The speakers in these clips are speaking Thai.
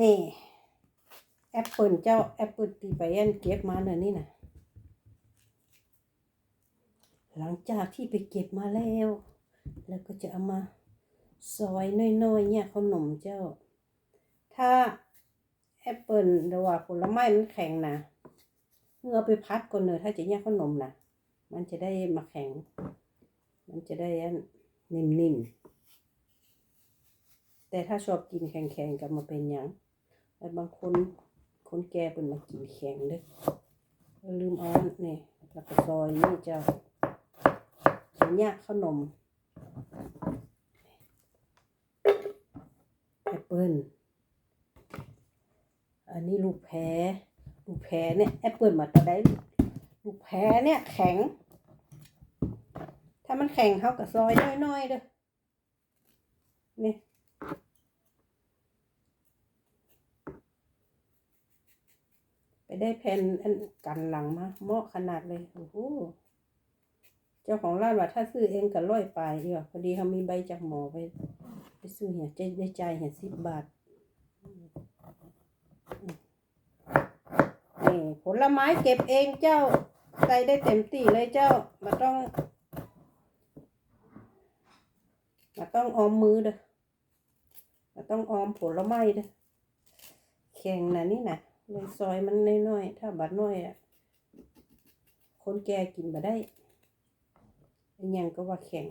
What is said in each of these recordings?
นี่แอปเปิลเจ้าแอปเปิลตีไปยันเก็บมาเนี่ยนี่นะหลังจากที่ไปเก็บมาแล้ว แล้วก็จะเอามาซอยน้อยๆเนี่ยขนมเจ้า ถ้าแอปเปิลหรือว่าผลไม้มันแข็งนะเมื่อไปพัดก่อนเนอะถ้าจะเนี่ยขนมนะมันจะได้มาแข็ง มันจะได้นนิ่มๆแต่ถ้าชอบกินแข็งๆก็มาเป็นหยัง แต่บางคนคนแก่เป็นมากินแข็งเด้อลืมเอาอันนี่แล้วก็ซอยนี่เจ้าจะเนี่ยขนมแอปเปิลอันนี้ลูกแพรลูกแพรเนี่ยแอปเปิลมาแต่ได้ลูกแพรเนี่ยแข็ง ถ้ามันแข็งเขากับซอยน้อยๆเด้อนี่ไได้แผ่นอันกันหลังมาเหมาะขนาดเลยโอ้โหเจ้าของร้านว่าถ้าซื้อเองก็ร้อยไปดีกว่าพอดีเขามีใบจากหมอไป ไปซื้อเหี่ยจะได้จ่ายเหี่ยสิบบาทนี่ผลไม้เก็บเองเจ้าใส่ได้เต็มที่เลยเจ้ามาต้องมาต้องออมมือเด้อมาต้องออมผลไม้เด้อแข็งนะนี่นะ เลยซอยมันน้อยๆ ถ้าบัดน้อยอะ คนแก่กินมาได้อันยังก็ว่าแข็ง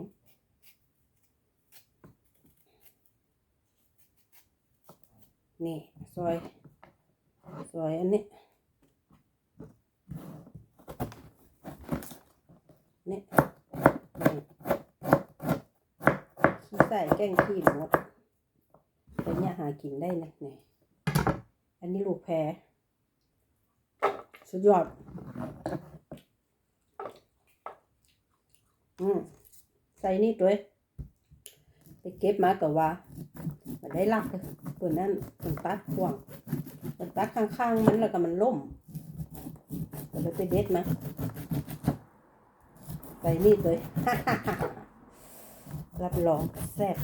นี่ซอย ซอยอันนี้นี่นขี้ใส่แกงขี้หมดแต่เนี่ยหากินได้เลยนี่ อันนี้ลูกแพรสุดยอด อืมใส่นี่ตัวไปเก็บมากับว่ามันได้ลักเลยเปิดนั่นมันตัดห่วง มันตัดข้างๆมันแล้วก็มันล่มก็เลยไปเด็ดมาใส่นี่ตัวรับรองแซ่บ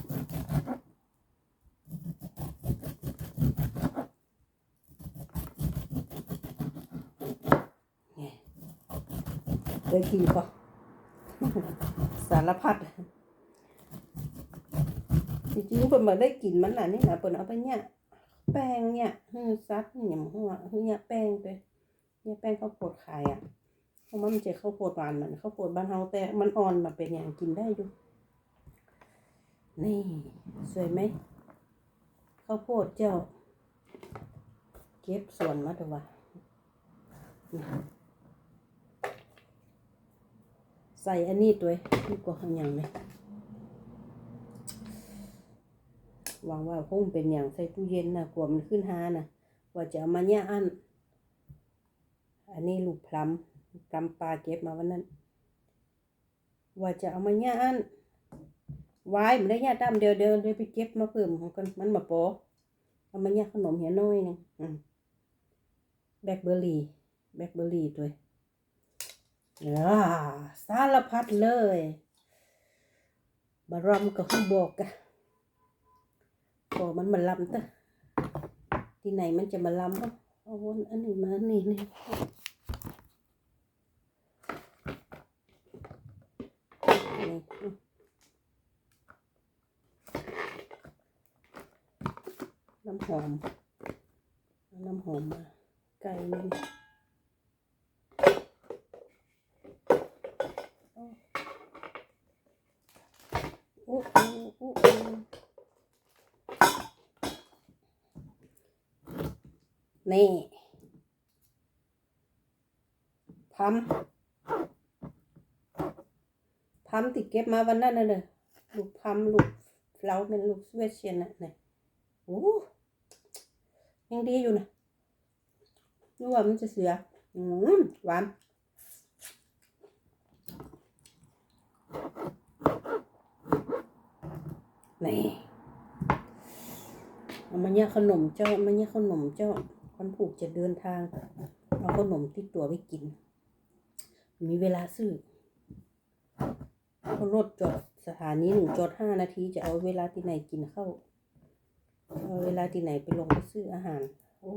เนี่ย เคยกินก็สารพัดจริงๆเพิ่นมาได้กินมันน่ะนี่นะเพิ่นเอาไปเนี่ย แป้งเนี่ยฮือซัดเนี่ยหัวฮือเนี่ยแป้งไปเนี่ยแป้งข้าวโพดขายอะเพราะว่ามันจะข้าวโพดหวานเหมือนข้าวโพดบ้านเฮาแต่มันอ่อนมาเป็นอย่างกินได้ดูนี่สวยไหมข้าวโพดเจ้า เก็บส่วนมาดูว่านี่ ใส่อันนี้ตัวนี่ก็หังอย่างไหมหวังว่าคงเป็นอย่างใส่ตู้เย็นนะกลัวมันขึ้นหานะว่าจะเอามาเนี่ยอัน อันนี้ลูกพลัมพลัมปลาเก็บมาวันนั้น ว่าจะเอามาเนี่ยอันไว้มันได้ยาดำเดียวเดียวเลยไปเก็บมาเพิ่มของกันมันมาโปเอามาเนี่ยขนมเหียน้อยหนึงแบล็คเบอร์รี่แบล็คเบอร์รี่ตัวอ่า สารพัดเลยบารมก็ให้บอกกะพอมันมาลำตะที่ไหนมันจะมาลำก็เอาวนอันนี้มาอันนี่นี่น้ำหอม น้ำหอมมาไก่นี่ อ้โอ้อู้นี่พัมพัมติเก็บมาวันนั้นน่ะเนอะลูกพัมลูกเฟลาเป็นลูกสวตเชียนน่ะเนี่ยโอ้ยังดีอยู่นะนึกว่ามันจะเสียอืมหวาน นี่เอามาเนี่ยขนมเจ้ามาเนี่ยขนมเจ้าคนผูกจะเดินทางเอาขนมติดตัวไปกิน มีเวลาซื้อเพรารถจอดสถานีหนึ่งจอดห้านาทีจะเอาเวลาที่ไหนกินเข้าเอาเวลาที่ไหนไปลงไปซื้ออาหารโอ้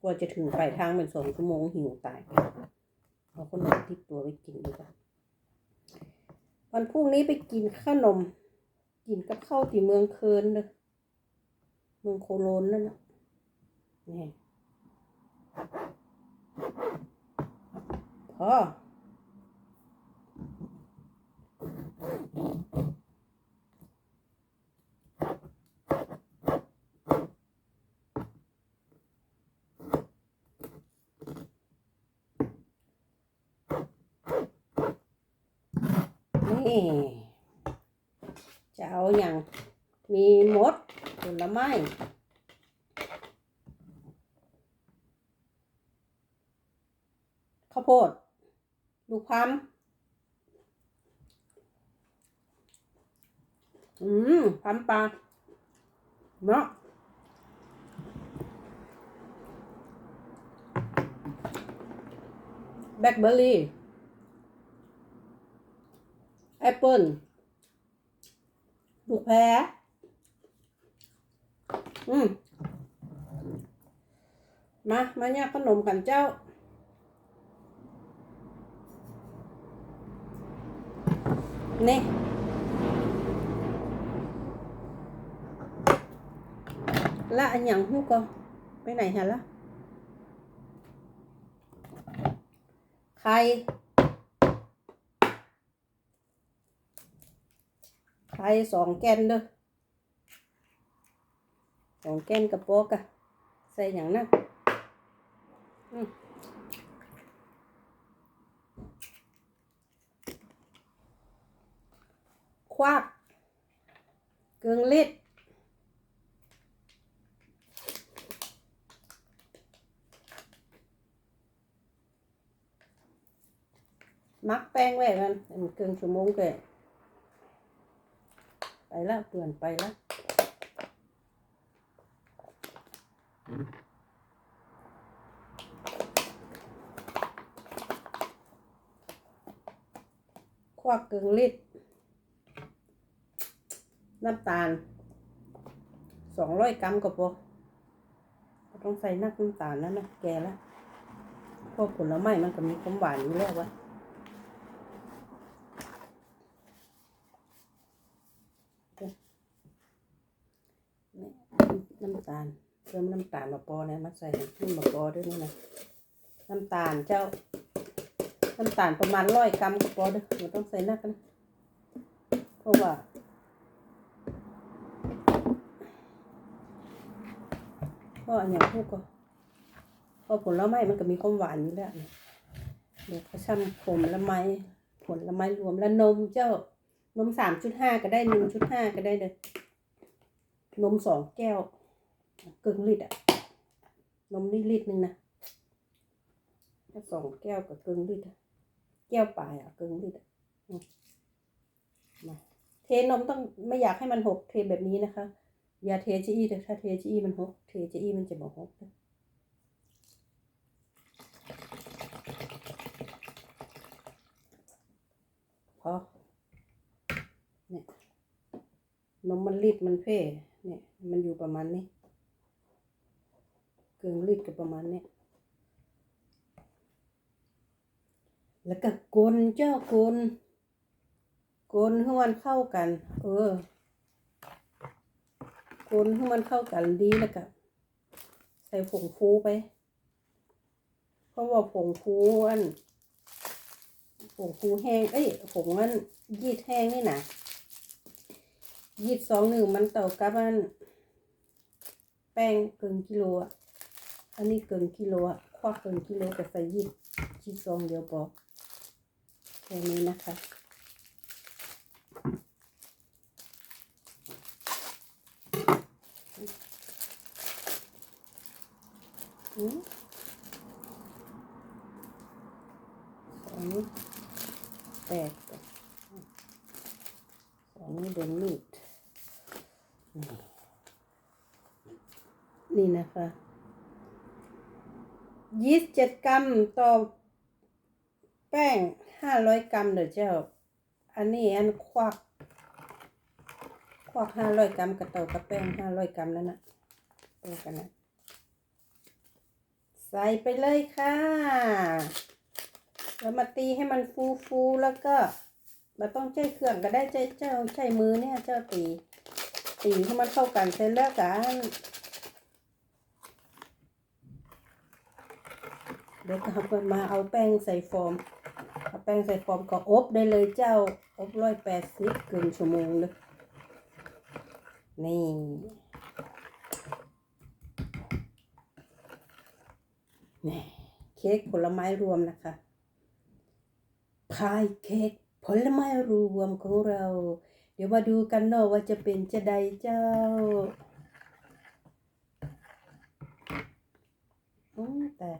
กว่าจะถึงปลายทางเป็นสองชั่วโมงหิวตายเอาขนมติดตัวไปกินดีกว่าวันพรุ่งนี้ไปกินขนม กินกับข้าวที่เมืองเคินเลยเมืองโคโลนนั่นนะนี่พอนี่ จะเอาอย่างมีมดผลไม้ข้าวโพดลูกพัมอืมพัมปลาเนาะแบล็คเบอร์รี่แอปเปิลูกแพรอืมมา มาเนี่ยขนมกันเจ้า นี่ ละอันย่งหูก็ไปไหนฮะละใคร ไข่สองแกนเด้อสองแกนกระโปกอะใส่อย่างนั้นควักเกลืองลิดมักแป้งไว้มันเป็นเกลืองชั่วโมงแกไปแล้วเปลี่ยนไปล้วควักกึ่งลิตร น้ำตาลสองร้อยกรัมก็พอต้องใส่นักน้ำตาลแล้วนะแกแล้วพวกผลไม้มันก็มีความหวานอยู่แล้ววะ นี่น้ำตาลเติมน้ำตาลมาปอเนี่ยมาใส่น้ำผึ้งมาปอด้วยนี่นะน้ำตาลเจ้า น้ำตาลประมาณร้อยกรัมก็พอเด้อไม่ต้องใส่นักนะเพราะว่าเพราะอันอย่างพวกก็เพราะผลไม้มันก็มีความหวานอยู่แล้วนะเดี๋ยวเขาช่ำผลละไม้ผลละไม้รวมแล้วนมเจ้านมสามจุดห้าก็ได้หนึ่งจุดห้าก็ได้เลยนมสองแก้ว กึ่งลิตรอะนมนี่ลิตรหนึ่งนะถ้าสองแก้วกับกึ่งลิตรแก้วปลายอะกึ่งลิตรมาเทนมต้องไม่อยากให้มันหกเทแบบนี้นะคะ อย่าเทจีอีแต่ถ้าเทจีอีมันหกเทจีอีมันจะบอกหกนะพอเนี่ยนมมันรีดมันเพ่เนี่ย มันอยู่ประมาณนี้ กลืองรีดก็ประมาณเนี้ยแล้วก็กลนเจ้ากลนกลนให้มันเข้ากัน เออกลนให้มันเข้ากันดีแล้วก็ใส่ผงฟูไป เพราะว่าผงฟูอันผงฟูแห้ง เอ้ยผงอันยีดแห้งนี่นะยีดสองหนึ่งมันเต่ากับอันแป้งเกินกิโลอะ อันนี้เกินกิโลอะควักเกินกิโลแต่ใส่ยีดยีดซองเดียวพอแค่นี้นะคะอืมสองนี้แปดสองนี้เดนมีดนี่นะคะ ยี่สิบเจ็ดกรัมต่อแป้งห้าร้อยกรัมเด้อเจ้า อันนี้อันควักคพอกห้าร้อยกรัมกระเต่ากระแป้งห้าร้อยกรัมนั่นนะตัวกันนะใส่ไปเลยค่ะ แล้วมาตีให้มันฟูฟูๆแล้วก็เราต้องใช้เครื่องก็ได้ใช้เจ้าใช้มือเนี่ยเจ้าตี ตีให้มันเข้ากันเสร็จแล้วกัน เดี๋ยวก็เอามาเอาแป้งใส่ฟอร์มเอาแป้งใส่ฟอร์มก็อบได้เลยเจ้าอบร้อยแปดสิบเกินชั่วโมงเลยนี่นี่เค้กผลไม้รวมนะคะพายเค้กผลไม้รวมของเรา เดี๋ยวมาดูกันเนาะว่าจะเป็นจะใดเจ้าอืมแต่